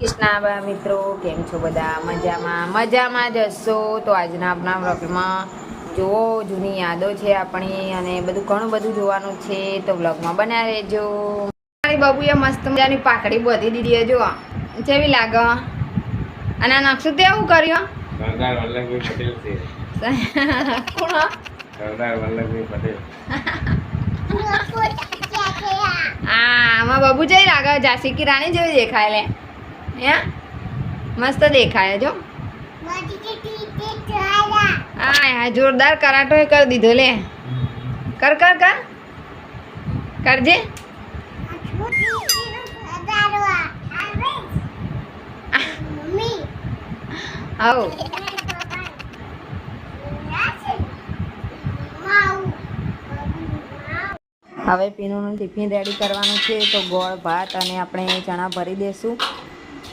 કૃષ્ણ મિત્રો કેમ છો બધા? મજામાં? મજામાં જ હશો? તો આજના આપણા વ્લોગમાં જુઓ જૂની યાદો છે આપણી અને બધું ઘણું બધું જોવાનું છે તો વ્લોગમાં બન્યા રહેજો. મારી બાબુએ મસ્ત મજાની પાકડી બધી દીધી જો. કેવી લાગે? અને આ નકશું તેવું કર્યું સરદાર વલ્લભભાઈ પટેલ છે. કોણ સરદાર વલ્લભભાઈ પટેલ. આ આમાં બાબુ જઈ લાગે ઝાંસી કી રાણી જેવી દેખાય લે. હે? મસ્ત દેખાય જો હા જોરદાર કરાટો કરી દીધો લે. કર કર કર. કરજે. આવો. હવે પીનુંનું ટિફિન રેડી કરવાનું છે, તો ગોળ, ભાત અને આપણે ચણા ભરી દેશું.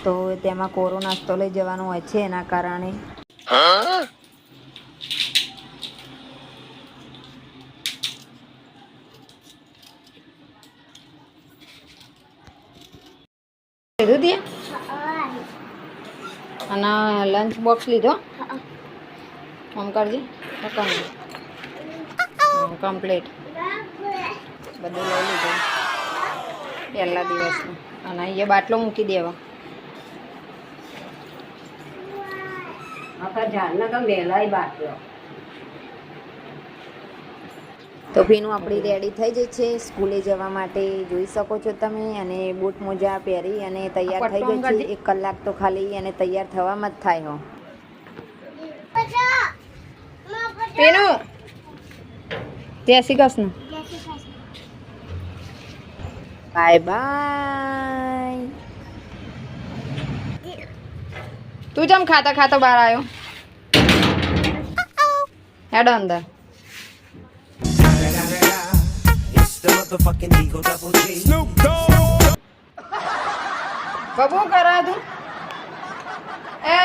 તો તેમાં કોરો નાસ્તો લઈ જવાનો હોય છે એના કારણે. લીધું ત્યાં અને લંચ બોક્સ લીધો? આમ કરજે. કમ્પ્લીટ બધું લઈ લીધું. પહેલા દિવસનું. અને અહીંયા બાટલો મૂકી દેવા. તો પીનું આપણી રેડી થઈ જાય છે. સ્કૂલે જવા માટે જોઈ શકો છો તમે. અને બૂટ મોજા પહેરી અને તૈયાર થઈ ગઈ છે. એક કલાક તો ખાલી અને તૈયાર થવામાં જ થાય હો. પીનું જય શ્રી કૃષ્ણ. બાય બાય તું જેમ ખાતા ખાતા બહાર આવ્યો? હેડો અંદર. બબુ કરા તું? એ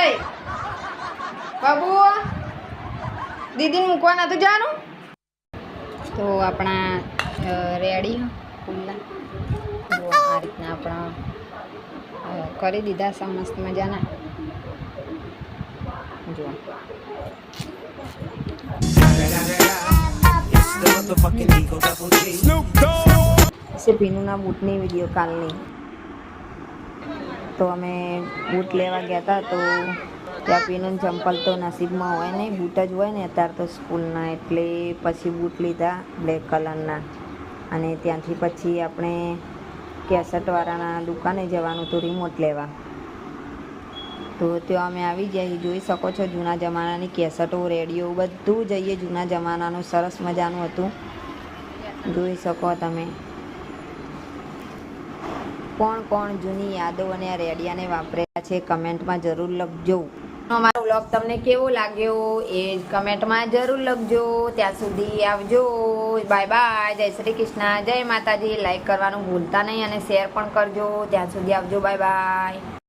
બાબુ દીદીને મૂકવા નતું જવાનું? તો આપણા રેડી ખુલ્લા. તો આ રીતના આપણા કરી દીધા છે મસ્ત મજાના. જો. છે પીનુના બૂટની વીડિયો કાલની. તો અમે બૂટ લેવા ગયા હતા તો ત્યાં પીનું ચંપલ તો નસીબમાં હોય નહીં બૂટ જ હોય ને અત્યારે તો સ્કૂલના એટલે પછી બૂટ લીધા બ્લેક કલરના. અને ત્યાંથી પછી આપણે કેસેટવાળાના દુકાને જવાનું હતું રિમોટ લેવા. તો ત્યાં અમે આવી જઈએ જોઈ શકો છો જૂના જમાનાની કેસેટો, રેડિયો, બધું જઈએ જૂના જમાનાનું, સરસ મજાનું હતું. જોઈ શકો તમે. કોણ કોણ જૂની યાદો અને આ રેડિયાને વાપરેલા છે કમેન્ટમાં જરૂર લખજો. અમારો વ્લોગ તમને કેવો લાગ્યો એ કમેન્ટમાં જરૂર લખજો. ત્યાં સુધી આવજો. Bye bye. જય શ્રી કૃષ્ણ. જય માતાજી. લાઈક કરવાનું ભૂલતા નહીં અને શેર પણ કરજો. ત્યાં સુધી આવજો. Bye bye.